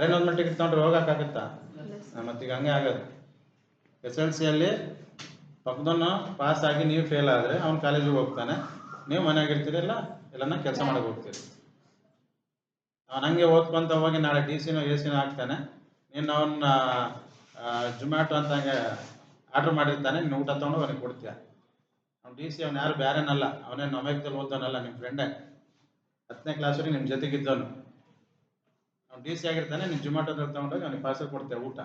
Train ಒಂದ್ಮೇಲೆ ticket ತೊಗೊಂಡ್ರೆ ಹೋಗೋಕ್ಕಾಗತ್ತಾ ಮತ್ತೀಗ ಹಂಗೆ ಆಗೋದು. ಎಸ್ ಎಲ್ ಸಿಯಲ್ಲಿ ಪಕ್ಕದನ್ನು ಪಾಸ್ ಆಗಿ ನೀವು ಫೇಲ್ ಆದರೆ ಅವ್ನು ಕಾಲೇಜಿಗೆ ಹೋಗ್ತಾನೆ. ನೀವು ಮನೆಯಾಗಿರ್ತೀರಿ ಇರ್ತೀರಲ್ಲ ಎಲ್ಲನ ಕೆಲಸ ಮಾಡಕ್ಕೆ ಹೋಗ್ತೀರಿ. ಅವ್ನು ಹಂಗೆ ಓದ್ಕೊಂತ ಹೋಗಿ ನಾಳೆ ಡಿ ಸಿನೋ ಎ ಸಿನೋ ಹಾಕ್ತಾನೆ ನೀನು ಅವನ್ನ ಜೊಮ್ಯಾಟೊ ಅಂತ ಹಂಗೆ ಆರ್ಡ್ರ್ ಮಾಡಿರ್ತಾನೆ. ನೀನು ಊಟ ತೊಗೊಂಡು ಅವನಿಗೆ ಕೊಡ್ತೀಯ. ಅವ್ನು ಡಿ ಸಿ ಅವ್ನು ಯಾರು ಬೇರೆನಲ್ಲ ಅವನೇನು ಅಮೆರಿಕದಲ್ಲಿ ಓದೋನಲ್ಲ ನಿಮ್ಮ ಫ್ರೆಂಡೇ ಹತ್ತನೇ ಕ್ಲಾಸ್ವರೆಗೆ ನಿಮ್ಮ ಜೊತೆಗಿದ್ದವನು. ಡಿ ಸಿ ಆಗಿರ್ತಾನೆ, ನೀನು ಜೊಮ್ಯಾಟೋದಲ್ಲಿ ತಗೊಂಡೋಗಿ ಅವ್ನಿಗೆ ಪಾರ್ಸಲ್ ಕೊಡ್ತೇವೆ ಊಟ.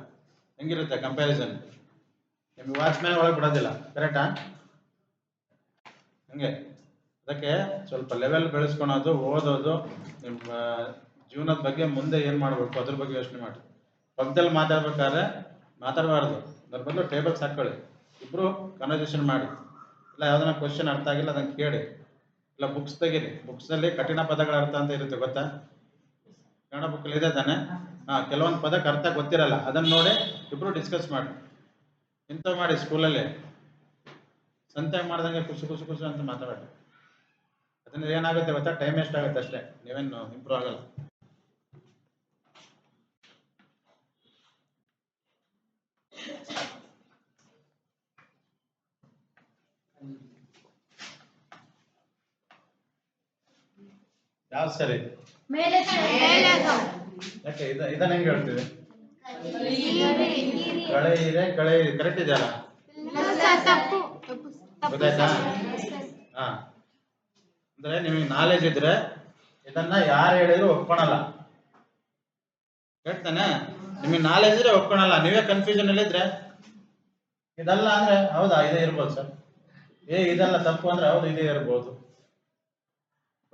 ಹೆಂಗಿರುತ್ತೆ ಕಂಪ್ಯಾರಿಸನ್ ನಿಮ್ಗೆ ವಾಚ್ಮ್ಯಾನ್ ಒಳಗೆ ಬಿಡೋದಿಲ್ಲ ಕರೆಕ್ಟಾ ಹಂಗೆ. ಅದಕ್ಕೆ ಸ್ವಲ್ಪ ಲೆವೆಲ್ ಬೆಳೆಸ್ಕೊಳೋದು, ಓದೋದು ನಿಮ್ಮ ಜೀವನದ ಬಗ್ಗೆ ಮುಂದೆ ಏನು ಮಾಡಬೇಕು, ಅದ್ರ ಬಗ್ಗೆ ಯೋಚನೆ ಮಾಡಿ. ಪಕ್ಕದಲ್ಲಿ ಮಾತಾಡ್ಬೇಕಾದ್ರೆ ಮಾತಾಡಬಾರ್ದು. ಅದ್ರ ಬದಲು ಟೇಬಲ್ಸ್ ಹಾಕ್ಕೊಳ್ಳಿ ಇಬ್ಬರು ಕನ್ವರ್ಸೇಷನ್ ಮಾಡಿ. ಇಲ್ಲ ಯಾವ್ದನ್ನ ಕ್ವಶನ್ ಅರ್ಥ ಆಗಿಲ್ಲ ಅದನ್ನು ಕೇಳಿ. ಇಲ್ಲ ಬುಕ್ಸ್ ತೆಗೀರಿ. ಬುಕ್ಸಲ್ಲಿ ಕಠಿಣ ಪದಗಳ ಅರ್ಥ ಅಂತ ಇರುತ್ತೆ, ಗೊತ್ತಾ? ಕನ್ನಡ ಬುಕ್ಕಲ್ಲಿ ಇದೆ ತಾನೆ? ಹಾಂ, ಕೆಲವೊಂದು ಪದಕ್ಕೆ ಅರ್ಥ ಗೊತ್ತಿರಲ್ಲ. ಅದನ್ನು ನೋಡಿ ಇಬ್ಬರು ಡಿಸ್ಕಸ್ ಮಾಡಿ. ಎಂತ ಮಾಡಿ ಸ್ಕೂಲಲ್ಲಿ ಸಂತೆ ಮಾಡ್ದಂಗೆ ಖುಷಿ ಖುಷಿ ಖುಷಿ ಅಂತ ಮಾತಾಡಿ ಅದನ್ನ ಏನಾಗುತ್ತೆ ಗೊತ್ತಾ? ಟೈಮ್ ವೇಸ್ಟ್ ಆಗುತ್ತೆ ಅಷ್ಟೇ. ನೀವೇನು ಇಂಪ್ರೂವ್ ಆಗಲ್ಲ. ಯಾವ್ದು ಸರಿ? ಯಾಕೆ ಇದನ್ನ ಹೆಂಗ್ ಹೇಳ್ತೀವಿ ಕಳೆ ಇದೆ ಕಳೆ ಇದೆ ಕರೆಕ್ಟ್ ಇದೆಯಲ್ಲ? ತಪ್ಪು. ಗೊತ್ತಾಯ್ತಾ? ಹಾ. ಅಂದ್ರೆ ನಿಮಗೆ ನಾಲೆಜ್ ಇದ್ರೆ ಇದನ್ನ ಯಾರು ಹೇಳಿದ್ರು ಒಪ್ಕೊಳಲ್ಲ. ಹೇಳ್ತಾನೆ. ನಿಮಗೆ ನಾಲೆಜ್ ಇದ್ರೆ ಒಪ್ಕೊಳಲ್ಲ. ನೀವೇ ಕನ್ಫ್ಯೂಷನ್ ಇದ್ರೆ. ಇದಲ್ಲ ಅಂದ್ರೆ ಹೌದಾ? ಇದೇ ಇರ್ಬೋದು ಸರ್. ಏ ಇದೆಲ್ಲ ತಪ್ಪು ಅಂದ್ರೆ ಹೌದು ಇದೇ ಇರ್ಬೋದು.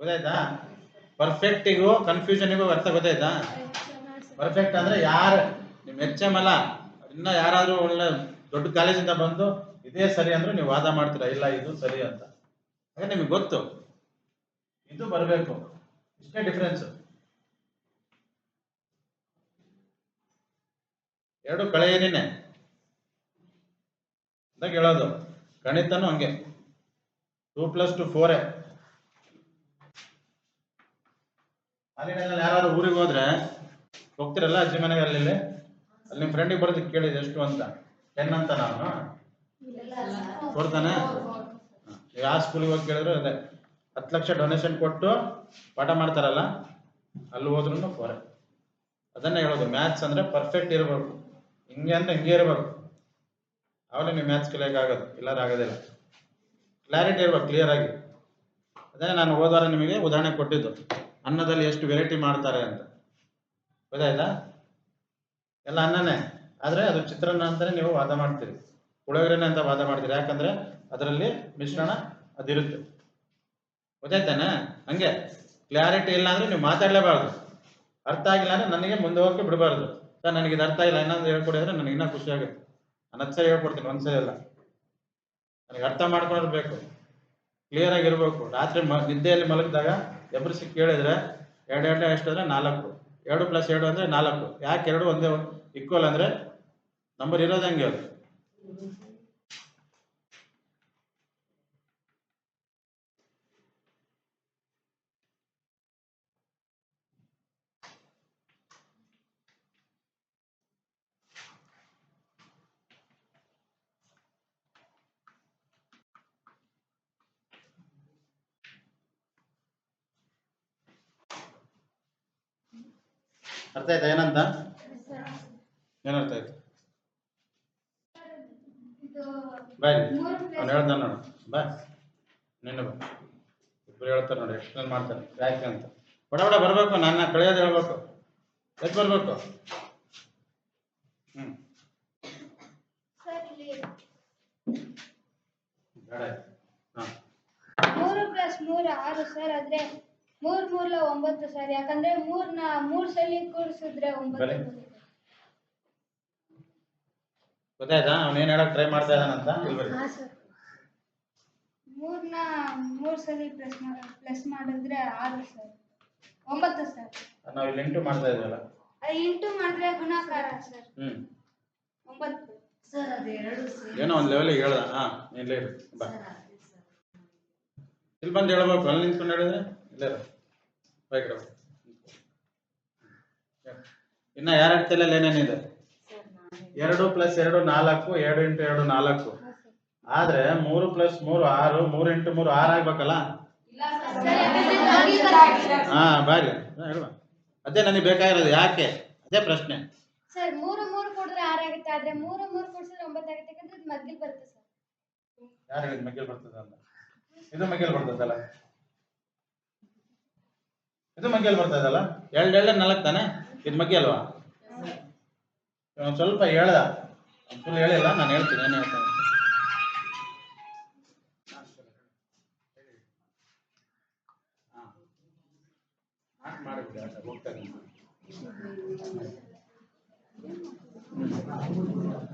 ಗೊತ್ತಾಯ್ತಾ? ಪರ್ಫೆಕ್ಟಿಗೂ ಕನ್ಫ್ಯೂಷನಿಗೂ ಅರ್ಥ ಗೊತ್ತಾಯ್ತಾ? ಪರ್ಫೆಕ್ಟ್ ಅಂದ್ರೆ ಯಾರು? ನಿಮ್ ಎಚ್ ಎಂ ಅಲ್ಲ. ಇನ್ನ ಯಾರಾದ್ರೂ ಒಳ್ಳೆ ದೊಡ್ಡ ಕಾಲೇಜಿಂದ ಬಂದು ಇದೇ ಸರಿ ಅಂದ್ರೆ ನೀವು ವಾದ ಮಾಡ್ತೀರಾ? ಇಲ್ಲ, ಇದು ಸರಿ ಅಂತ. ಹಾಗೆ ನಿಮಗೆ ಗೊತ್ತು. ಇದು ಬರಬೇಕು. ಇಷ್ಟೇ ಡಿಫ್ರೆನ್ಸ್ ಎರಡು ಕಳೆ ಏನೇನೆ ಅಂತ ಹೇಳೋದು. ಗಣಿತನೂ ಹಂಗೆ. ಟೂ ಪ್ಲಸ್ ಟು ಫೋರೇ ಅಲ್ಲಿನಲ್ಲಿ ಯಾರಾದ್ರು ಊರಿಗೆ ಹೋದ್ರೆ ಹೋಗ್ತಿರಲ್ಲ ಅಜ್ಜಿ ಮನೆಗೆ ಅಲ್ಲಿ ಅಲ್ಲಿ ನಿಮ್ಮ ಫ್ರೆಂಡಿಗೆ ಬರೋದಕ್ಕೆ ಕೇಳಿದೆ, ಎಷ್ಟು ಅಂತ. ಟೆನ್ ಅಂತ ನಾನು. ಕೊಡ್ತಾನೆ? ಯಾವ ಸ್ಕೂಲಿಗೆ ಹೋಗಿ ಕೇಳಿದ್ರು ಅದೇ, ಹತ್ತು ಲಕ್ಷ ಡೊನೇಷನ್ ಕೊಟ್ಟು ಪಾಠ ಮಾಡ್ತಾರಲ್ಲ, ಅಲ್ಲಿ ಹೋದ್ರೂ ಫೋರೆ ಅದನ್ನೇ ಹೇಳೋದು ಮ್ಯಾಥ್ಸ್ ಅಂದ್ರೆ ಪರ್ಫೆಕ್ಟ್ ಇರಬೇಕು. ಹಿಂಗೆ ಅಂದ್ರೆ ಹಿಂಗೆ ಇರಬೇಕು. ಆವಾಗ ನೀವು ಮ್ಯಾಥ್ಸ್ ಕಲಿಯೋಕ್ಕಾಗೋದು ಇಲ್ಲಾರ ಆಗೋದಿಲ್ಲ ಕ್ಲಾರಿಟಿ ಇರ್ಬೇಕು ಕ್ಲಿಯರ್ ಆಗಿ. ಅದೇ ನಾನು ಹೋದ್ವಾರ ನಿಮಗೆ ಉದಾಹರಣೆ ಕೊಟ್ಟಿದ್ದು. ಅನ್ನದಲ್ಲಿ ಎಷ್ಟು ವೆರೈಟಿ ಮಾಡ್ತಾರೆ ಅಂತ. ಗೊತ್ತಾಯ್ತಾ? ಎಲ್ಲ ಅನ್ನನೇ. ಆದರೆ ಅದು ಚಿತ್ರಾನ್ನ ಅಂತಾನೆ ನೀವು ವಾದ ಮಾಡ್ತೀರಿ. ಪುಳಿಯೋಗರೆನೆ ಅಂತ ವಾದ ಮಾಡ್ತೀರಿ. ಯಾಕಂದ್ರೆ ಅದರಲ್ಲಿ ಮಿಶ್ರಣ ಅದಿರುತ್ತೆ. ಗೊತ್ತಾಯ್ತಾನೆ? ಹಂಗೆ. ಕ್ಲಾರಿಟಿ ಇಲ್ಲ ಅಂದ್ರೆ ನೀವು ಮಾತಾಡಲೇಬಾರ್ದು. ಅರ್ಥ ಆಗಿಲ್ಲ ಅಂದ್ರೆ ನನಗೆ ಮುಂದೆ ಹೋಗಕ್ಕೆ ಬಿಡಬಾರ್ದು. ಸರ್, ನನಗೆ ಇದು ಅರ್ಥ ಇಲ್ಲ. ಇನ್ನೊಂದು ಹೇಳ್ಕೊಡಿ ಅಂದ್ರೆ ನನಗೆ ಇನ್ನೂ ಖುಷಿ ಆಗುತ್ತೆ. ನಾನು ಹತ್ತು ಹೇಳ್ಕೊಡ್ತೀನಿ ಒಂದ್ಸರಿ ಅಲ್ಲ. ನನಗೆ ಅರ್ಥ ಮಾಡ್ಕೊಳ್ಬೇಕು ಬೇಕು. ಕ್ಲಿಯರ್ ಆಗಿರ್ಬೇಕು. ರಾತ್ರಿ ನಿದ್ದೆಯಲ್ಲಿ ಮಲಗಿದಾಗ ಎಬ್ರಿಸಿ ಕೇಳಿದ್ರೆ ಎರಡು ಎರಡು ಎಷ್ಟಾದರೆ ನಾಲ್ಕು. ಎರಡು ಪ್ಲಸ್ ಎರಡು ಅಂದ್ರೆ ನಾಲ್ಕು. ಯಾಕೆ ಎರಡು ಒಂದೇ ಇಕ್ವಲ್ ಅಂದ್ರೆ ನಂಬರ್ ಇರೋದು ಹಂಗೆ ಅದು? ಅರ್ಥ ಆಯ್ತಾ? ಏನಂತ? ಏನರ್ಥ ಆಯ್ತು? ಬಾಯ್ ಅವ್ನು ಹೇಳ್ತಾನೆ ನೋಡು. ಬಾ. ನಿನ್ನ ಬಾ. ಇಬ್ರು ಹೇಳ್ತಾರೆ ನೋಡಿ, ಎಕ್ಸ್ಪ್ಲೇನ್ ಮಾಡ್ತಾರೆ. ಯಾಕೆ ಅಂತ. ಬಡ ಬಡ ಬರಬೇಕು, ನನ್ನ ಕಳೆಯೋದು ಹೇಳ್ಬೇಕು. ಎದ್ ಬರಬೇಕು? ಹ್ಮ್. ಬೇಡ ಮೂರು ಪ್ಲಸ್ ಮೂರು ಆರು ಸರ್, ಆದ್ರೆ ಮೂರ್ ಮೂರ್ಲ ಒಂಬತ್ತು ಸರ್ ಯಾಕಂದ್ರೆ ಮೂರ್ನ ಮೂರ್ ಸಲ ಕೂಡಿಸಿದ್ರೆ ಒಂಬತ್ತು ಬರೀ. ಬರುತ್ತೆ. ಗೊತ್ತಾಯ್ತಾ? ಅವ್ನು ಏನು ಹೇಳಕ್ ಟ್ರೈ ಮಾಡ್ತಾ ಇದ್ದಾನಂತ ಇಲ್ಲಿ ಸರ್ ಮೂರ್ನ ಮೂರ್ ಸಲ ಪ್ಲಸ್ ಪ್ಲಸ್ ಮಾಡಿದ್ರೆ ಆರು ಸರ್ ಒಂಬತ್ತು ಸರ್ ನಾವು ಇಲ್ಲಿ ಎಂಟು ಮಾಡ್ತಾ ಇದ್ವಲ್ಲ. ಅದು ಇಂಟು ಮಾಡಿದ್ರೆ ಗುಣಾಕಾರ ಸರ್ ಹ್ಮ್. ಒಂಬತ್ತು. ಸರ್ ಅದೆರಡು ಸೇರಿ ಏನೋ ಒಂದ್ ಲೆವೆಲ್ ಹೇಳ್ದ. ಹಾ ಇಲ್ಲೇ ಇರು ಬಾ. ಸರ್ ಅದೇ ಸರ್ ಇಲ್ಲಿ ಬಂದು ಹೇಳ್ಬೇಕು? ಅಲ್ಲಿ ನಿಂತ್ಕೊಂಡು ಹೇಳಿದ್ರೆ? ಇಲ್ಲೇ. ಇನ್ನ ಯಾರ ತಲೆಯಲ್ಲಿ ಏನೇನಿದೆ ಎರಡು ಪ್ಲಸ್ ಎರಡು ನಾಲ್ಕು ಎರಡು ಇಂಟು ಎರಡು ನಾಲ್ಕು. ಆದ್ರೆ ಮೂರು ಪ್ಲಸ್ ಮೂರು ಆರು ಮೂರು ಇಂಟು ಮೂರು ಆರು ಆಗ್ಬೇಕಲ್ಲ? ಹಾ ಬಾರಿ. ಹೇಳುವ ಅದೇ ನನಗೆ ಬೇಕಾಗಿರೋದು ಯಾಕೆ? ಅದೇ ಪ್ರಶ್ನೆ. ಸರ್ ಮೂರು ಮೂರು ಕೊಡಿದ್ರೆ ಆರು ಆಗುತ್ತೆ. ಆದ್ರೆ ಮೂರು ಮೂರು ಕೊಡಿಸಿದ್ರೆ ಒಂಬತ್ತು ಆಗುತ್ತೆ. ಯಾಕಂದ್ರೆ ಇದು ಮಗ್ಗಿಲ್ ಬರುತ್ತೆ ಸರ್. ಯಾರು ಹೇಳಿದ್ ಮಗ್ಗಲ್ ಬರ್ತದೆ ಅಂತ? ಇದು ಮಗ್ಗಿಲ್ ಬರ್ತದಲ್ಲ? ಇದು ಮಗ್ಗಿಯಲ್ಲಿ ಬರ್ತಾ ಇದಲ್ಲ ಎರಡು ಎಳ್ಳೆ ನಾಲ್ಕು ತಾನೆ? ಇದು ಮಗ್ಗಿ ಅಲ್ವಾ? ಸ್ವಲ್ಪ ಹೇಳ್ದ. ಫುಲ್ ಹೇಳಿಲ್ಲ ನಾನು ಹೇಳ್ತೀನಿ ಏನು ಹೇಳ್ತಾನೆ. ಮಾಡಿಬಿಡಿ ಆಯ್ತಾ, ಹೋಗ್ತಾನೆ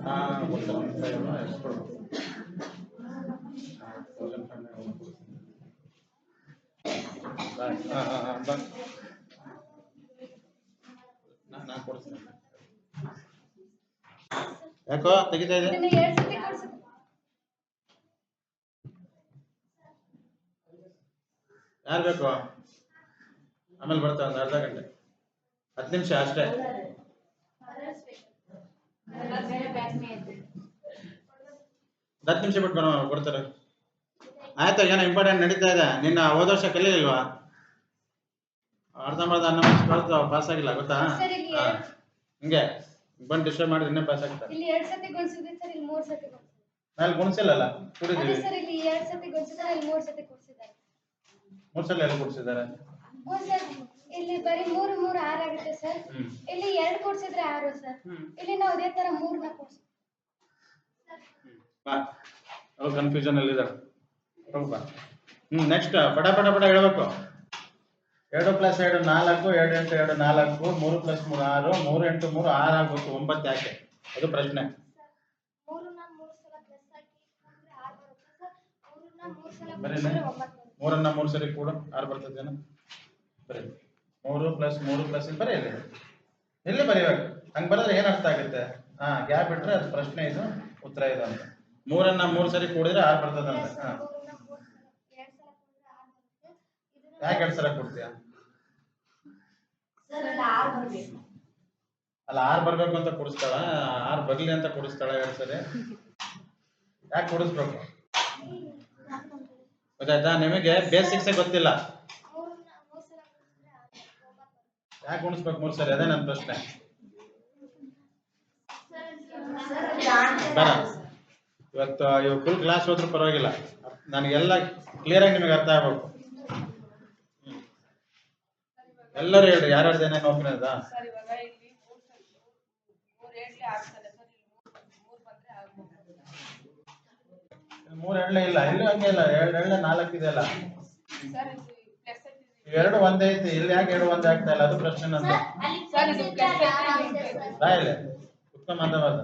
ಹಾ ಗೊತ್ತಲ್ಲ, ಒಂದು ಕೈ ಅಲ್ವಾ, ಎಷ್ಟು ಕೊಡ್ಬೇಕು? ಹಾ, ಹಾ, ಹಾ, ಬಾ. ನಾ- ನಾ ಕೊಡಿಸ್ತೀನಿ. ಯಾಕೋ ತೆಗಿತಾ ಇದೆ? ಯಾರು ಬೇಕು? ಆಮೇಲೆ ಬರ್ತಾ ಒಂದು ಅರ್ಧ ಗಂಟೆ. ಹತ್ತು ನಿಮಿಷ ಅಷ್ಟೇ. ಹತ್ತು ನಿಮಿಷ ಬಿಟ್ಟು ಬರ್ತಾರೆ ಕೊಡ್ತಾರೆ. ಆಯ್ತು ಏನೋ ಇಂಪಾರ್ಟೆಂಟ್ ನಡೀತಾ ಇದೆ. ನಿನ್ನ ಹೋದ ವರ್ಷ ಕಲೀಲಿಲ್ವಾ? ಅರ್ಧಂಬರ್ಧ ಅನ್ನ ಪಾಸ್ ಆಗಿಲ್ಲ ಗೊತ್ತಾ. ಹಿಂಗೆ? ಬಂದು ಡಿಸ್ಟರ್ಬ್ ಮಾಡಿದ್ರೆ ಇನ್ನೇ ಪಾಸ್ ಆಗ್ತಾರೆ ಇಲ್ಲಿ ಎರಡ್ ಸತಿ ಗುಣಿಸಿದ್ರೆ ಸರ್ ಇಲ್ಲಿ ಮೂರ್ ಸತಿ ಮೇಲೆ ಗುಣಿಸಿಲ್ಲಲ್ಲ? ಅಲ್ಲ ಕುಡಿದೀವಿ ಸರ್ ಇಲ್ಲಿ ಎರಡ್ ಸತಿ ಗುಣಿಸಿದ್ರೆ ಇಲ್ಲಿ ಮೂರ್ ಸತಿ ಕುಡಿಸಿದ್ದಾರೆ ಮೂರು ಸಲ ಎಲ್ಲಿ ಕುಡಿಸಿದ್ದಾರೆ ಇಲ್ಲಿ ಬರೀ ಮೂರು ಮೂರು ಆರು ಆಗುತ್ತೆ ಸರ್. ಇಲ್ಲಿ ಎರಡು ಕೊಡ್ಸಿದ್ರೆ ಆರು ಸರ್. ಇಲ್ಲಿ ನಾವು ಅದೇ ತರ ಕೊಡ್ಸಿ ಬಾ. ಅವ್ರು ಕನ್ಫ್ಯೂಷನ್ ಅಲ್ಲಿ ಇದ್ದಾರೆ ಹೋಗ್ ಬಾ. ಹ್ಮ್ ನೆಕ್ಸ್ಟ್ ಪಟ ಪಟ ಪಟ ಹೇಳ್ಬೇಕು. ಎರಡು ಪ್ಲಸ್ ಎರಡು ನಾಲ್ಕು ಎರಡು ಎಂಟು ಎರಡು ನಾಲ್ಕು ಮೂರು ಪ್ಲಸ್ ಮೂರು ಆರು ಮೂರು ಎಂಟು ಮೂರು ಆರು ಆಗ್ಬೇಕು ಒಂಬತ್ತು ಯಾಕೆ? ಅದು ಪ್ರಶ್ನೆ. ಮೂರನ್ನ ಮೂರು ಸರ್ ಕೂಡ ಆರು ಬರ್ತದೇನು ಬರೀ ಮೂರು ಪ್ಲಸ್ ಮೂರು ಪ್ಲಸ್ ಬರೀ ಇಲ್ಲಿ ಎಲ್ಲಿ ಬರೀಬೇಕು ಹಂಗೆ ಬರೆದ್ರೆ ಏನು ಅರ್ಥ ಆಗುತ್ತೆ? ಹಾ ಗ್ಯಾಪ್ ಬಿಟ್ರೆ ಅದು ಪ್ರಶ್ನೆ ಇದು ಉತ್ತರ ಇದು ಅಂತ. ಮೂರನ್ನ ಮೂರು ಸರಿ ಕೂಡಿದ್ರೆ ಆರು ಬರ್ತದಂತೆ ಹಾ ಮೂರನ್ನ ಮೂರು ಸಲ ಎರಡು ಸಲ ಕೂಡಿದ್ರೆ ಆರು ಬರುತ್ತೆ ಇದನ್ನ ಯಾಕೆ ಎರಡು ಸಲ ಕೊಡ್ತೀಯಾ? ಅಲ್ಲಿ ಆರು ಬರ್ಬೇಕು. ಅಂತ ಕೊಡಿಸ್ತಾಳ. ಆರ್ ಬರ್ಲಿ ಅಂತ ಕೊಡಿಸ್ತಾಳ ಎರಡು ಸರಿ ಯಾಕೆ ಕೊಡಿಸ್ಬೇಕು? ಗೊತ್ತಾಯ್ತಾ? ನಿಮಗೆ ಬೇಸಿಕ್ಸೇ ಗೊತ್ತಿಲ್ಲ. ಯಾಕೆ ಉಣಿಸ್ಬೇಕು ಮೂರು ಸರಿ ಅದೇ ನನ್ನ ಪ್ರಶ್ನೆ. ಬರ? ಇವತ್ತು ಇವ್ ಫುಲ್ ಕ್ಲಾಸ್ ಹೋದ್ರೂ ಪರವಾಗಿಲ್ಲ. ನನಗೆಲ್ಲ ಕ್ಲಿಯರಾಗಿ ನಿಮಗೆ ಅರ್ಥ ಆಗ್ಬೇಕು ಹ್ಮ್. ಎಲ್ಲರೂ ಹೇಳ್ರಿ ಯಾರ್ಯಾರ ಜನ ನೌಕರಿ ಅದ ಸರ್ ಇವಾಗ ಇಲ್ಲಿ ಮೂರ್ ಸಲ ಮೂರ್ ಏಳ್ಗೆ ಆಗ್ತದೆ ಸರ್ ಇಲ್ಲಿ ಮೂರ್ ಮೂರ್ ಬಂದ್ರೆ ಆಗ್ಬೋದು ಮೂರು ಎಳ್ಳೆ ಇಲ್ಲ ಇಲ್ಲಿ ಹಂಗೆ ಇಲ್ಲ ಎರಡು ಎಳ್ಳೆ ನಾಲ್ಕು ಇದೆ ಅಲ್ಲ. ಸರ್ ಇದು ಪ್ಲಸ್ ಐತಿ ಇವೆರಡು ಒಂದೇ ಐತಿ ಇಲ್ಲಿ ಯಾಕೆ ಎರಡು ಒಂದೇ ಆಗ್ತಾ ಇಲ್ಲ ಅದು ಪ್ರಶ್ನೆ ನಂದು. ಸರ್ ಇದು ಪ್ಲಸ್ ಐತಿ ರಾಯಲೆ ಉತ್ತಮ ಅಂದವಾದ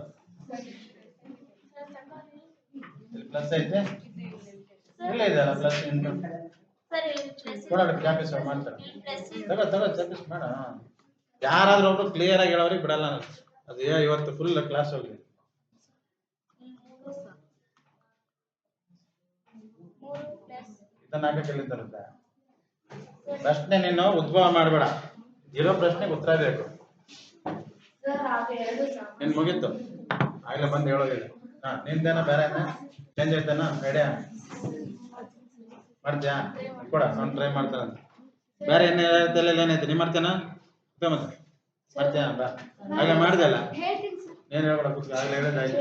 ಇಲ್ಲಿ ಪ್ಲಸ್ ಐತೆ? ಇಲ್ಲ ಇದೆಯಲ್ಲ ಪ್ಲಸ್ ಇಂಟು ಕೊಡೋಣ ಚಾಪಿಸ್ ಮಾಡ್ತಾರೆ. ತಗೋ ತಗೋ ಚಾಪಿಸ್ ಮಾಡ. ಯಾರಾದ್ರೂ ಒಬ್ರು ಕ್ಲಿಯರ್ ಆಗಿ ಹೇಳೋರಿಗೆ ಬಿಡಲ್ಲ ಅದೇ ಇವತ್ತು ಫುಲ್ ಕ್ಲಾಸ್ ಹೋಗಿ ಇದನ್ನ ಹಾಕಕ್ಕೆ ತರುತ್ತೆ ಪ್ರಶ್ನೆ ನೀನು ಉದ್ಭವ ಮಾಡಬೇಡ. ಇರೋ ಪ್ರಶ್ನೆಗೆ ಉತ್ತರ ಬೇಕು. ನಿನ್ ಮುಗೀತು. ಆಗ್ಲೇ ಬಂದು ಹೇಳೋದಿಲ್ಲ ಹಾ ನಿಂದೇನ ಬೇರೆ ಚೇಂಜ್ ಆಯ್ತಾನ? ಐಡಿಯಾ ಮಾಡ್ತೀಯಾ ಕೊಡ, ನಾನು ಟ್ರೈ ಬೇರೆ ಏನೇ ತಲೆಯಲ್ಲಿ ಏನೈತೆ ನೀ ಮಾಡ್ತೇನ? ಮತ್ತೆ. ಮಾಡ್ತೀಯಾ ಬಾ. ಆಗ್ಲೇ ಮಾಡ್ದಲ್ಲ? ಏನ್ ಹೇಳ್ಬೇಡ, ಕೂತ್ಕ. ಹೇಳೋದಾಯ್ತು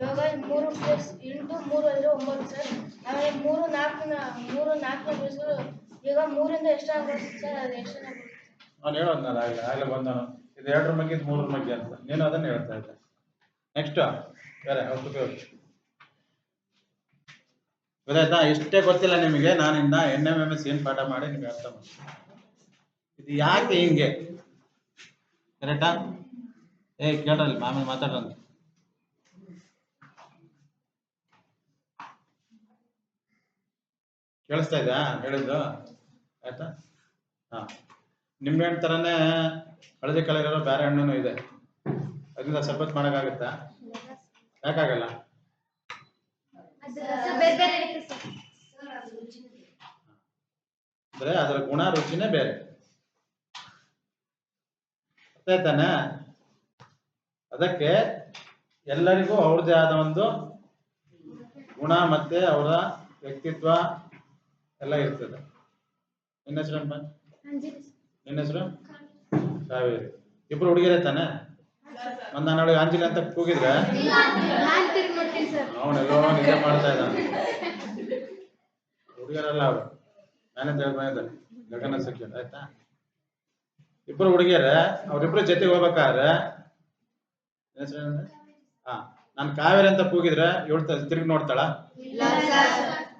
ಇವಾಗ ಮೂರು ಪ್ಲಸ್ ಹೇಳೋದ್ನಲ್ಲ ಆಗ್ಲೇ ಇದು ಎರಡರ ಬಗ್ಗೆ ಮೂರರ ಅಂತ. ನೀನು ಅದನ್ನ ಹೇಳ್ತಾ ಇದ್ದೆ. ನೆಕ್ಸ್ಟ್ ಬೇರೆ ಉಪಯೋಗಿಸಿ ಗೊತ್ತಾಯ್ತಾ ಇಷ್ಟೇ ಗೊತ್ತಿಲ್ಲ ನಿಮಗೆ. ನಾನಿಂದ ಎನ್ ಎಂ ಎಂ ಎಸ್ ಏನು ಪಾಠ ಮಾಡಿ ನಿಮಗೆ ಅರ್ಥ ಇದು ಯಾಕೆ ಹಿಂಗೆ? ಕರೆಕ್ಟಾ ಏ, ಕೇಳ್ರಲ್ಲಿ ಆಮೇಲೆ ಮಾತಾಡೋಣ ಕೇಳಿಸ್ತಾ ಇದ್ದಾ ಹೇಳಿದ್ದು? ಆಯ್ತಾ? ಹಾ. ನಿಂಬೆ ಹಣ್ಣು ಹಳದಿ ಇರೋ ಬೇರೆ ಹಣ್ಣು ಇದೆ. ಅದರಿಂದ ಸಪತ್ ಮಾಡೋಕ್ಕಾಗತ್ತಾ? ಯಾಕಾಗಲ್ಲ? ಅಂದ್ರೆ ಅದರ ಗುಣ ರುಚಿನೇ ಬೇರೆ. ಗೊತ್ತಾಯ್ತಾನೆ? ಅದಕ್ಕೆ ಎಲ್ಲರಿಗೂ ಅವ್ರದೇ ಆದ ಒಂದು ಗುಣ ಮತ್ತೆ ಅವರ ವ್ಯಕ್ತಿತ್ವ ಎಲ್ಲ ಇರ್ತದೆ. ನಿನ್ನ ಹೆಸರು ನಿನ್ನ ಹೆಸರು? ಕಾವೇರಿ. ಇಬ್ರು ಹುಡುಗಿರೇ ತಾನೆ? ಒಂದ್ ನಾನು ಅವಳಿಗೆ ಅಂಜಲಿ ಅಂತ ಕೂಗಿದ್ರೆ ಅವನೆಲ್ಲೋ ನಿಜ ಮಾಡ್ತಾ ಇದ್ದಾನೆ. ಹುಡುಗಿಯರಲ್ಲ ಅವ್ರು ನಾನೇ ತಿಳ್ಕೊಂಡಿದ್ದೆ ಗಗನ ಸಖ್ಯ ಆಯ್ತಾ? ಇಬ್ರು ಹುಡುಗಿಯರ ಅವ್ರಿಬ್ರು ಜೊತೆಗೆ ಹೋಗ್ಬೇಕಾದ್ರೆ? ಹಾ ನಾನು ಕಾವೇರಿ ಅಂತ ಕೂಗಿದ್ರೆ ಇವಳು ತಿರುಗಿ ನೋಡ್ತಾಳ?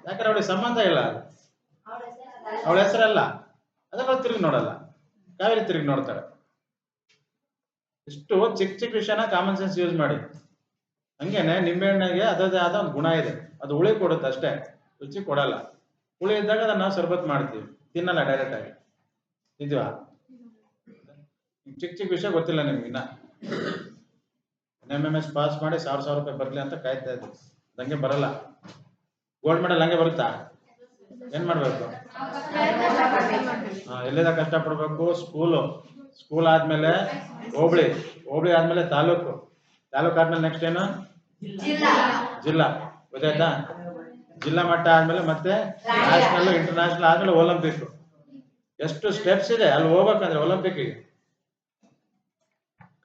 ಯಾಕಂದ್ರೆ ಅವಳಿಗೆ ಸಂಬಂಧ ಇಲ್ಲ ಅವಳ ಹೆಸರಲ್ಲ. ಅದಕ್ಕೆ ತಿರುಗಿ ನೋಡಲ್ಲ. ಕಾವೇರಿ ತಿರುಗಿ ನೋಡ್ತಾಳೆ. ಇಷ್ಟು ಚಿಕ್ಕ ಚಿಕ್ಕ ವಿಷಯನ ಕಾಮನ್ ಸೆನ್ಸ್ ಯೂಸ್ ಮಾಡಿ. ಹಂಗೇನೆ ನಿಂಬೆಹಣ್ಣಿಗೆ ಅದರದೇ ಆದ ಒಂದು ಗುಣ ಇದೆ. ಅದು ಹುಳಿ ಕೊಡುತ್ತೆ ಅಷ್ಟೇ. ರುಚಿ ಕೊಡಲ್ಲ. ಹುಳಿ ಇದ್ದಾಗ ಅದನ್ನ ನಾವು ಸರ್ಬತ್ ಮಾಡ್ತೀವಿ. ತಿನ್ನಲ್ಲ ಡೈರೆಕ್ಟ್ ಆಗಿ. ಇದೀವಾ? ಚಿಕ್ಕ ಚಿಕ್ಕ ವಿಷಯ ಗೊತ್ತಿಲ್ಲ ನಿಮ್ಗೆ ಇನ್ನ. ಎಂ ಎಂ ಎಸ್ ಪಾಸ್ ಮಾಡಿ ಸಾವಿರ ಸಾವಿರ ರೂಪಾಯಿ ಬರಲಿ ಅಂತ ಕಾಯ್ತಾ ಇದ್ದೆ. ಅದಂಗೆ ಬರಲ್ಲ. ಗೋಲ್ಡ್ ಮೆಡಲ್ ಹಂಗೆ ಬರುತ್ತಾ? ಏನ್ ಮಾಡ್ಬೇಕು? ಹಾ, ಕಷ್ಟ ಪಡ್ಬೇಕು ಸ್ಕೂಲು ಸ್ಕೂಲ್ ಆದ್ಮೇಲೆ ಹೋಬಳಿ ಹೋಬಳಿ ಆದ್ಮೇಲೆ ತಾಲೂಕು. ತಾಲೂಕು ಆದ್ಮೇಲೆ ನೆಕ್ಸ್ಟ್ ಏನು? ಜಿಲ್ಲಾ. ಗೊತ್ತಾಯ್ತಾ? ಜಿಲ್ಲಾ ಮಟ್ಟ ಆದ್ಮೇಲೆ ಮತ್ತೆ ನ್ಯಾಷನಲ್ ಇಂಟರ್ನ್ಯಾಷನಲ್ ಆದ್ಮೇಲೆ ಒಲಿಂಪಿಕ್ ಎಷ್ಟು ಸ್ಟೆಪ್ಸ್ ಇದೆ? ಅಲ್ಲಿ ಹೋಗ್ಬೇಕಂದ್ರೆ ಒಲಿಂಪಿಕ್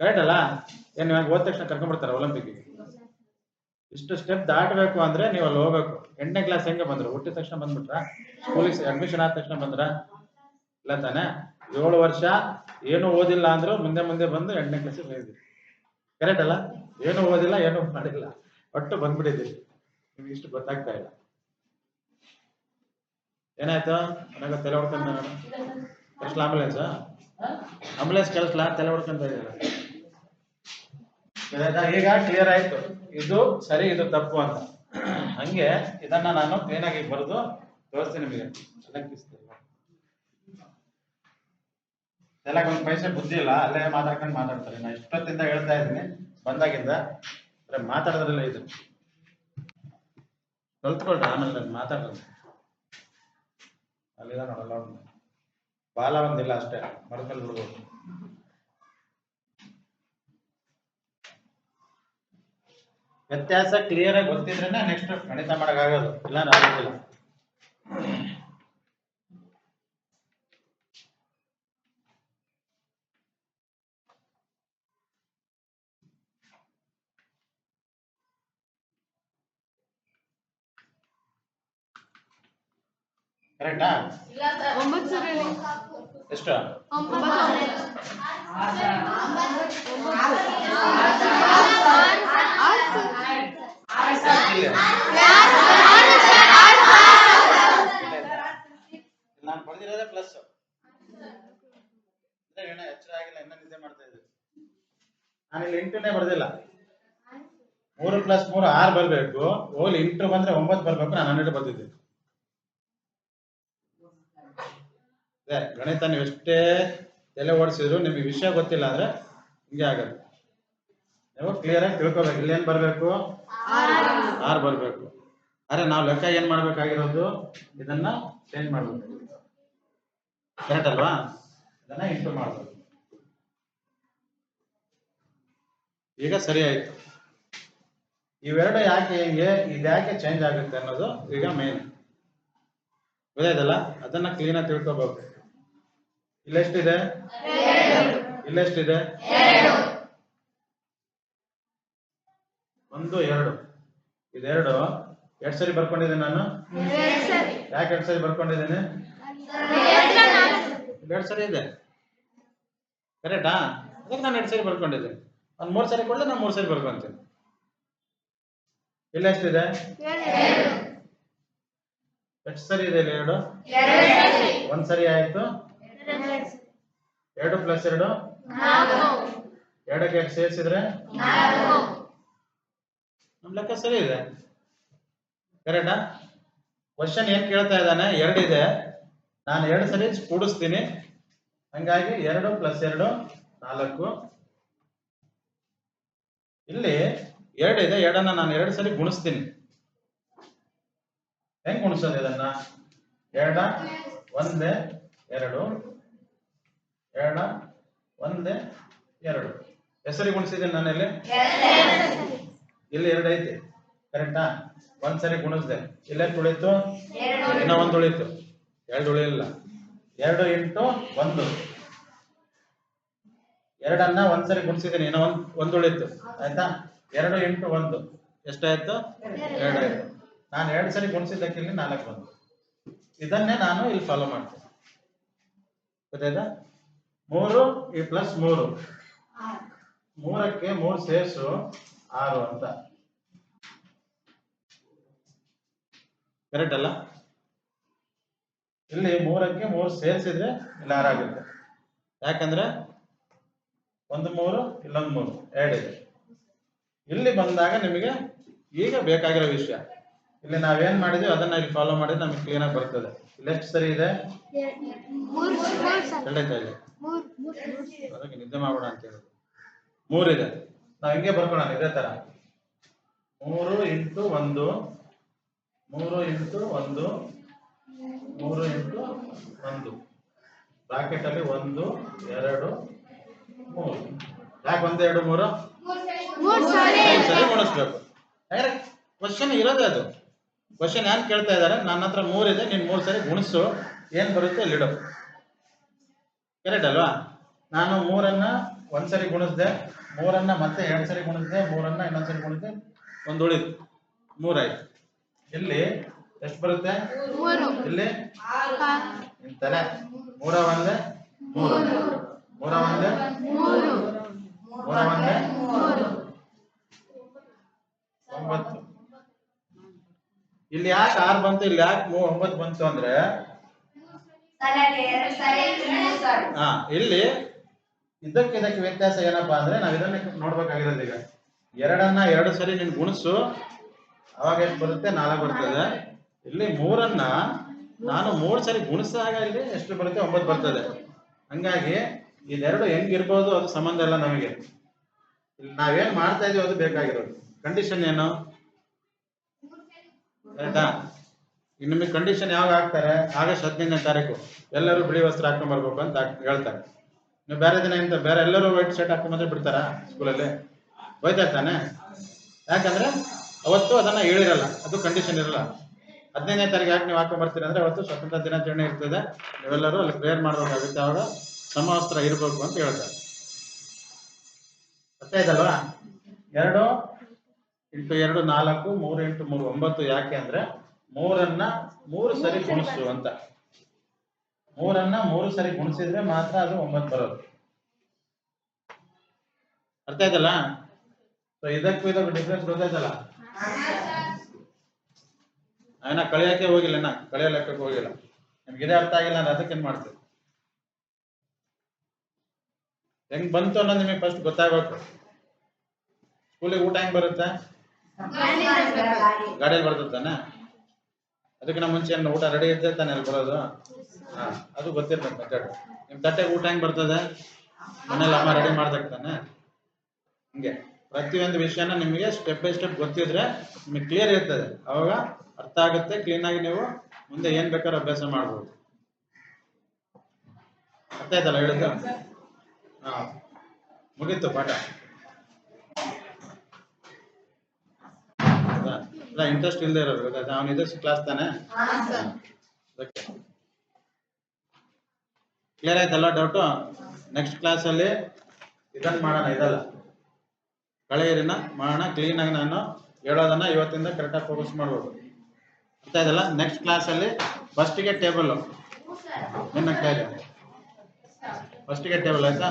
ಕರೆಕ್ಟ್ ಅಲ್ಲ? ಏನ್ ಇವಾಗ ಹೋದ ತಕ್ಷಣ ಕರ್ಕೊಂಡ್ಬಿಡ್ತಾರೆ ಒಲಿಂಪಿಕ್ ಇಷ್ಟು ಸ್ಟೆಪ್ ದಾಟಬೇಕು ಅಂದ್ರೆ ನೀವು ಅಲ್ಲಿ ಹೋಗ್ಬೇಕು. ಎಂಟನೇ ಕ್ಲಾಸ್ ಹೆಂಗೆ ಬಂದ್ರು? ಹುಟ್ಟಿದ ತಕ್ಷಣ ಬಂದ್ಬಿಟ್ರ? ಸ್ಕೂಲಿಗೆ ಅಡ್ಮಿಷನ್ ಆದ ತಕ್ಷಣ ಬಂದ್ರ? ಇಲ್ಲ ತಾನೆ? ಏಳು ವರ್ಷ, ಏನು ಓದಿಲ್ಲ ಅಂದ್ರು ಮುಂದೆ ಮುಂದೆ ಬಂದು ಎಂಟನೇ ಕ್ಲಾಸಿಗೆ ಹೋಗಿದ್ವಿ. ಕರೆಕ್ಟ್ ಅಲ್ಲ? ಏನು ಓದಿಲ್ಲ, ಏನು ಮಾಡಿಲ್ಲ. ಒಟ್ಟು ಬಂದ್ಬಿಟ್ಟಿದ್ದೀವಿ ನಿಮ್ಗೆ ಇಷ್ಟು ಗೊತ್ತಾಗ್ತಾ ಇಲ್ಲ. ಏನಾಯ್ತು? ನನಗ ತಲೆ ಹೊಡ್ಕೊಂತ ಆಂಬುಲೆನ್ಸ್ ಆಂಬುಲೆನ್ಸ್ ಕಳಿಸ್ಲಾ? ತಲೆ ಹೊಡ್ಕೊಂತ ಈಗ ಕ್ಲಿಯರ್ ಆಯ್ತು. ಇದು ಸರಿ, ಇದು ತಪ್ಪು ಅಂತ. ಹಂಗೆ ಇದನ್ನ ನಾನು ಕ್ಲೀನ್ ಆಗಿ ಬರೆದು ತೋರಿಸ್ತೀನಿ ನಿಮಗೆ. ಎಲ್ಲ ಒಂದು ಪೈಸೆ ಬುದ್ಧಿ ಇಲ್ಲ, ಅಲ್ಲೇ ಮಾತಾಡ್ಕೊಂಡು ಮಾತಾಡ್ತಾರೆ. ನಾ ಇಷ್ಟೊತ್ತಿಂದ ಹೇಳ್ತಾ ಇದ್ದೀನಿ, ಬಂದಾಗಿಂದ ಮಾತಾಡೋದ್ರಲ್ಲ ಇದು. ಕಲ್ತ್ಕೊಳ್ರಿ ಆಮೇಲೆ ಮಾತಾಡೋದು. ಅಲ್ಲಿದ ನೋಡಲ್ಲ. ಬಾಲ ಒಂದಿಲ್ಲ ಅಷ್ಟೇ, ಮರದಲ್ಲಿ ಬಿಡ್ಬೋದು ವ್ಯತ್ಯಾಸ ಕ್ಲಿಯರ್ ಆಗಿ ಗೊತ್ತಿದ್ರೇನೆ ನೆಕ್ಸ್ಟ್ ಗಣಿತ ಮಾಡಕ್ಕಾಗೋದು ಇಲ್ಲ ಆಗೋದಿಲ್ಲ. ಕರೆಕ್ಟಾ? ಒಂಬತ್ತು ಸರಿ ಎಷ್ಟು. ನಾನು ಬರೆದಿರೋದೇ ಪ್ಲಸ್ ಏನೋ ಎಚ್ಚರ ಆಗಿಲ್ಲ, ಇನ್ನ ನಿದ್ದೆ ಮಾಡ್ತಾ ಇದ್ದೆ. ನಾನು ಇಲ್ಲಿ ಇಂಟುನೇ ಬರ್ದಿಲ್ಲ. ಮೂರು ಪ್ಲಸ್ ಮೂರು ಆರು ಬರಬೇಕು. ಹೋಗ್ಲಿ, ಎಂಟು ಬಂದ್ರೆ ಒಂಬತ್ತು ಬರ್ಬೇಕು, ನಾನು ಹನ್ನೆರಡು ಬರ್ತಿದ್ದೆ ಅದೇ ಗಣಿತ ನೀವು ಎಷ್ಟೇ ತಲೆ ಓಡಿಸಿದ್ರು ನಿಮಗೆ ವಿಷಯ ಗೊತ್ತಿಲ್ಲ ಅಂದ್ರೆ ಹಿಂಗೆ ಆಗುತ್ತೆ. ನೀವು ಕ್ಲಿಯರ್ ಆಗಿ ತಿಳ್ಕೊಬೇಕು. ಇಲ್ಲೇನ್ ಬರ್ಬೇಕು? ಆರ್. ಬರ್ಬೇಕು. ಅರೆ ನಾವು ಲೆಕ್ಕ ಏನ್ ಮಾಡ್ಬೇಕಾಗಿರೋದು? ಇದನ್ನ ಚೇಂಜ್ ಮಾಡ್ಬೇಕು. ಕರೆಕ್ಟ್ ಅಲ್ವಾ? ಇದನ್ನ ಇಂಟು ಮಾಡ್ಬೇಕು. ಈಗ ಸರಿ ಆಯ್ತು. ಇವೆರಡು ಯಾಕೆ ಹಿಂಗೆ ಇದ್ಯಾಕೆ ಚೇಂಜ್ ಆಗುತ್ತೆ ಅನ್ನೋದು ಈಗ ಮೇನ್ ಗೊತ್ತಾಯ್ತಲ್ಲ? ಅದನ್ನ ಕ್ಲೀನಾಗಿ ತಿಳ್ಕೊಬೇಕು. ಇಲ್ಲೆಷ್ಟಿದೆ? ಇಲ್ಲೆಷ್ಟಿದೆ? ಒಂದು ಎರಡು. ಇದೆರಡು. ಎರಡ್ ಸರಿ ಬರ್ಕೊಂಡಿದ್ದೀನಿ ನಾನು? ಯಾಕೆ ಎರಡು ಸರಿ ಬರ್ಕೊಂಡಿದ್ದೀನಿ? ಎರಡು ಸರಿ ಇದೆ? ಕರೆಕ್ಟಾ? ಅದಕ್ಕೆ ನಾನು ಎರಡು ಸರಿ ಬರ್ಕೊಂಡಿದ್ದೀನಿ. ಒಂದು ಮೂರು ಸರಿ ಕೊಡಲಿ? ನಾನು ಮೂರು ಸರಿ ಬರ್ಕೊಂತೀನಿ. ಇಲ್ಲ ಎಷ್ಟಿದೆ ಎಷ್ಟು ಸರಿ ಇದೆ ಇಲ್ಲಿ ಎರಡು? ಒಂದ್ ಸರಿ ಆಯ್ತು. ಎರಡು ಪ್ಲಸ್ ಎರಡು? ಎರಡಕ್ಕೆ ಎರಡು ಸೇರಿಸಿದ್ರೆ? ನಮ್ ಲೆಕ್ಕ ಸರಿ ಇದೆ. ಕರೆಕ್ಟಾ ಕ್ವಶನ್ ಏನ್ ಕೇಳ್ತಾ ಇದ್ದಾನೆ? ಎರಡು ಇದೆ. ನಾನು ಎರಡು ಸರಿ ಕೂಡಿಸ್ತೀನಿ. ಹಂಗಾಗಿ ಎರಡು ಪ್ಲಸ್ ಎರಡು ನಾಲ್ಕು. ಇಲ್ಲಿ ಎರಡಿದೆ ಇದೆ. ಎರಡನ್ನ ನಾನು ಎರಡು ಸರಿ ಗುಣಿಸ್ತೀನಿ. ಹೆಂಗ್ ಗುಣಿಸೋದು ಇದನ್ನ? ಎರಡ? ಒಂದೇ? ಎರಡು? ಎರಡ, ಒಂದೇ, ಎರಡು. ಹೆಸರಿ ಗುಣಿಸಿದ್ದೀನಿ ನಾನಲ್ಲಿ ಇಲ್ಲಿ. ಎರಡು ಐತಿ. ಕರೆಕ್ಟಾ ಒಂದ್ ಸರಿ ಗುಣಿಸ್ದೆ. ಇಲ್ಲೇನು ತುಳಿತು ಇನ್ನ ಒಂದು ತುಳಿತು ಎರಡು ಉಳಿಲಿಲ್ಲ. ಎರಡು ಇಂಟು ಒಂದು. ಎರಡನ್ನ ಒಂದ್ಸರಿ ಗುಣಿಸಿದ್ದೀನಿ. ಇನ್ನ ಒಂದ್, ಒಂದು ಉಳಿತು. ಆಯ್ತಾ? ಎರಡು ಇಂಟು ಒಂದು. ಎಷ್ಟಾಯ್ತು? ಎರಡು ಆಯ್ತು ನಾನು ಎರಡು ಸರಿ ಗುಣಿಸಿದ್ದಕ್ಕಿಲ್ಲಿ ನಾಲ್ಕು ಬಂತು. ಇದನ್ನೇ ನಾನು ಇಲ್ಲಿ ಫಾಲೋ ಮಾಡ್ತೀನಿ. ಗೊತ್ತಾಯ್ತಾ? ಮೂರು ಈ ಪ್ಲಸ್ ಮೂರು. ಮೂರಕ್ಕೆ ಮೂರು ಸೇರ್ಸು ಆರು ಅಂತ. ಕರೆಕ್ಟ್ ಅಲ್ಲ? ಇಲ್ಲಿ ಮೂರಕ್ಕೆ ಮೂರು ಸೇರಿಸಿದ್ರೆ ಇಲ್ಲಿ ಆರಾಗುತ್ತೆ ಯಾಕಂದ್ರೆ ಒಂದು ಮೂರು ಇಲ್ಲೊಂದು ಮೂರು ಎರಡಿದೆ ಇಲ್ಲಿ ಬಂದಾಗ ನಿಮಗೆ ಈಗ ಬೇಕಾಗಿರೋ ವಿಷಯ. ಇಲ್ಲಿ ನಾವೇನ್ ಮಾಡಿದ್ವಿ ಅದನ್ನ ಇಲ್ಲಿ ಫಾಲೋ ಮಾಡಿದ್ರೆ ನಮಗೆ ಕ್ಲೀನ್ ಆಗಿ ಬರ್ತದೆ. ಇಲ್ಲಿ ಎಷ್ಟು ಸರಿ ಇದೆ? ಅದಕ್ಕೆ ನಿದ್ದೆ ಮಾಡೋಣ ಅಂತ ಹೇಳುದು. ಮೂರಿದೆ. ನಾವ್ ಹಿಂಗೆ ಬರ್ಕೊಳ್ಳೋಣ ಇದೇ ತರ. ಮೂರು ಇಂಟು ಒಂದು ಮೂರು ಇಂಟು ಒಂದು ಮೂರು ಇಂಟು ಒಂದು. ಬ್ರಾಕೆಟ್ ಅಲ್ಲಿ ಒಂದು ಎರಡು ಮೂರು. ಯಾಕೆ ಒಂದು ಎರಡು ಮೂರು? ಸಾರಿ. ಗುಣಿಸ್ಬೇಕು ಯಾಕಂದ್ರೆ ಕ್ವಶನ್ ಇರೋದೇ ಅದು. ಕ್ವಶನ್ ಏನ್ ಕೇಳ್ತಾ ಇದ್ದಾರೆ ನನ್ನ ಹತ್ರ ಮೂರಿದೆ ನೀನ್ ಮೂರು ಸರಿ ಗುಣಿಸು. ಏನ್ ಬರುತ್ತೆ ಅಲ್ಲಿಡು ಕರೆಕ್ಟ್ ಅಲ್ವಾ ನಾನು ಮೂರನ್ನ ಒಂದ್ಸರಿ ಗುಣಿಸ್ದೆ ಮೂರನ್ನ ಮತ್ತೆ ಎರಡ್ ಸರಿ ಗುಣಿಸ್ದೆ ಮೂರನ್ನ ಇನ್ನೊಂದ್ಸರಿ ಗುಣಿಸ್ದೆ ಒಂದು ಉಳಿದು ಮೂರಾಯ್ತು. ಇಲ್ಲಿ ಎಷ್ಟು ಬರುತ್ತೆ? ಇಲ್ಲಿ? ಇಂತಾನೆ ಮೂರ ಒಂದೆ? ಮೂರು. ಮೂರ ಒಂದೆ? ಮೂರು. ಒಂದೆ? ಒಂಬತ್ತು. ಇಲ್ಲಿ ಯಾಕೆ ಆರು ಬಂತು? ಇಲ್ಲಿ ಯಾಕೆ ಮೂ ಒಂಬತ್ತು ಬಂತು ಅಂದ್ರೆ ಹಾ, ಇಲ್ಲಿ ಇದಕ್ಕೆ ಇದಕ್ಕೆ ವ್ಯತ್ಯಾಸ ಏನಪ್ಪಾ ಅಂದ್ರೆ ನಾವ್ ಇದನ್ನ ನೋಡ್ಬೇಕಾಗಿರೋದು ಈಗ. ಎರಡನ್ನ ಎರಡು ಸರಿ ನೀನ್ ಗುಣಿಸು, ಅವಾಗ ಎಷ್ಟು ಬರುತ್ತೆ? ನಾಲ್ಕು ಬರ್ತದೆ. ಇಲ್ಲಿ ಮೂರನ್ನ ನಾನು ಮೂರು ಸರಿ ಗುಣಿಸಿದಾಗ ಇಲ್ಲಿ ಎಷ್ಟು ಬರುತ್ತೆ? ಒಂಬತ್ತು ಬರ್ತದೆ. ಹಂಗಾಗಿ ಇದೆರಡು ಹೆಂಗಿರ್ಬೋದು ಅದು ಸಂಬಂಧ ಇಲ್ಲ ನಮಗೆ. ಇಲ್ಲಿ ನಾವೇನ್ ಮಾಡ್ತಾ ಇದೀವಿ ಅದು ಬೇಕಾಗಿರೋದು. ಕಂಡೀಷನ್ ಏನು? ಆಯ್ತಾ ಇನ್ನು ನಿಮಗೆ ಕಂಡೀಷನ್ ಯಾವಾಗ ಹಾಕ್ತಾರೆ? ಆಗಸ್ಟ್ ಹದಿನೈದನೇ ತಾರೀಕು. ಎಲ್ಲರೂ ಬಿಳಿ ವಸ್ತ್ರ ಹಾಕೊಂಡ್ ಬರ್ಬೇಕು ಅಂತ ಹೇಳ್ತಾರೆ. ನೀವು ಬೇರೆ ದಿನ ಇಂತ ಬೇರೆ ಎಲ್ಲರೂ ವೈಟ್ ಶರ್ಟ್ ಹಾಕೊಂಬಂದ್ರೆ ಬಿಡ್ತಾರಾ ಸ್ಕೂಲಲ್ಲಿ ಹೋಯ್ತಾ ತಾನೆ ಯಾಕಂದ್ರೆ ಅವತ್ತು ಅದನ್ನ ಹೇಳಿರಲ್ಲ. ಅದು ಕಂಡೀಷನ್ ಇರಲ್ಲ. ಹದಿನೈದನೇ ತಾರೀಕು ಯಾಕೆ ನೀವು ಹಾಕೊಂಡ್ ಬರ್ತೀರಿ ಅಂದ್ರೆ ಅವತ್ತು ಸ್ವತಂತ್ರ ದಿನಾಚರಣೆ ಇರ್ತದೆ. ನೀವೆಲ್ಲರೂ ಅಲ್ಲಿ ಪ್ರೇಯರ್ ಮಾಡಬೇಕಾಗುತ್ತೆ. ಅವಾಗ ಸಮವಸ್ತ್ರ ಇರಬೇಕು ಅಂತ ಹೇಳ್ತಾರೆ. ಅಷ್ಟೇ ಇದಲ್ವಾ? ಎರಡು ಇಂಟು ಎರಡು ನಾಲ್ಕು, ಮೂರು ಇಂಟು ಮೂರು ಒಂಬತ್ತು ಯಾಕೆ ಅಂದ್ರೆ ಮೂರನ್ನ ಮೂರು ಸರಿ ಗುಣಿಸು ಅಂತ. ಮೂರನ್ನ ಮೂರು ಸರಿ ಗುಣಿಸಿದ್ರೆ ಮಾತ್ರ ಅದು ಒಂಬತ್ತು ಬರೋದು. ಅರ್ಥ ಆಯ್ತಲ್ಲ? ಇದಕ್ಕೂ ಇದಕ್ಕೂ ಡಿಫ್ರೆನ್ಸ್ ಗೊತ್ತಾಯ್ತಲ್ಲ ನಾವೇನ ಕಳಿಯಕ್ಕೆ ಹೋಗಿಲ್ಲ ನಾ ಕಳೆಯ ಲೆಕ್ಕಕ್ಕೆ ಹೋಗಿಲ್ಲ. ನಿಮ್ಗೆ ಇದೇ ಅರ್ಥ ಆಗಿಲ್ಲ ಅಂದ್ರೆ ಅದಕ್ಕೆ ಏನ್ ಮಾಡ್ತೀವಿ ಹೆಂಗ್ ಬಂತು ಅನ್ನೋದು ನಿಮಗೆ ಫಸ್ಟ್ ಗೊತ್ತಾಗಬೇಕು. ಸ್ಕೂಲಿಗೆ ಊಟ ಹೆಂಗ್ ಬರುತ್ತೆ? ಗಾಡಿಯಲ್ಲಿ ಬರ್ತದೆ. ತಾನೆ ಅದಕ್ಕಿಂತ ಮುಂಚೆ ಏನು ಊಟ ರೆಡಿ ಇರ್ತದೆ ತಾನೆ ಅಲ್ಲಿ ಬರೋದು? ಹಾ, ಅದು ಗೊತ್ತಿರ್ತದೆ ಮೆಥಡ್ ನಿಮ್ ತಟ್ಟೆಗೆ ಊಟ ಹೆಂಗ್ ಬರ್ತದೆ? ಮನೇಲಿ ಅಮ್ಮ ರೆಡಿ ಮಾಡ್ತಾನೆ ತಾನೆ? ಹಿಂಗೆ. ಪ್ರತಿಯೊಂದು ವಿಷಯನ ನಿಮಗೆ ಸ್ಟೆಪ್ ಬೈ ಸ್ಟೆಪ್ ಗೊತ್ತಿದ್ರೆ ನಿಮಗೆ ಕ್ಲಿಯರ್ ಇರ್ತದೆ. ಅವಾಗ ಅರ್ಥ ಆಗುತ್ತೆ ಕ್ಲೀನ್ ಆಗಿ ನೀವು ಮುಂದೆ ಏನ್ ಬೇಕಾದ್ರೂ ಅಭ್ಯಾಸ ಮಾಡ್ಬೋದು. ಅರ್ಥ ಆಯ್ತಲ್ಲ ಹೇಳಿದ್ದು ಹಾ. ಮುಗೀತು ಪಾಠ ಹೌದಾ? ಇಲ್ಲ ಇಂಟ್ರೆಸ್ಟ್ ಇಲ್ಲದೆ ಇರೋದು ಗೊತ್ತಾಯ್ತಾ ಅವ್ನು ಕ್ಲಾಸ್ ತಾನೆ? ಕ್ಲಿಯರ್ ಆಯ್ತಲ್ಲ ಡೌಟು ನೆಕ್ಸ್ಟ್ ಕ್ಲಾಸಲ್ಲಿ ಇದನ್ನ ಮಾಡೋಣ ಇದಲ್ಲ. ಕಳೆಯರಿನ ಮಾಡೋಣ ಕ್ಲೀನಾಗಿ ನಾನು ಹೇಳೋದನ್ನ ಇವತ್ತಿಂದ ಕರೆಕ್ಟಾಗಿ ಫೋಕಸ್ ಮಾಡ್ಬೋದು. ಅರ್ಥ ನೆಕ್ಸ್ಟ್ ಕ್ಲಾಸಲ್ಲಿ ಫಸ್ಟಿಗೆ ಟೇಬಲ್ ಏನಾಗ್ತಾ ಇದೆ? ಫಸ್ಟಿಗೆ ಟೇಬಲ್ ಆಯ್ತಾ?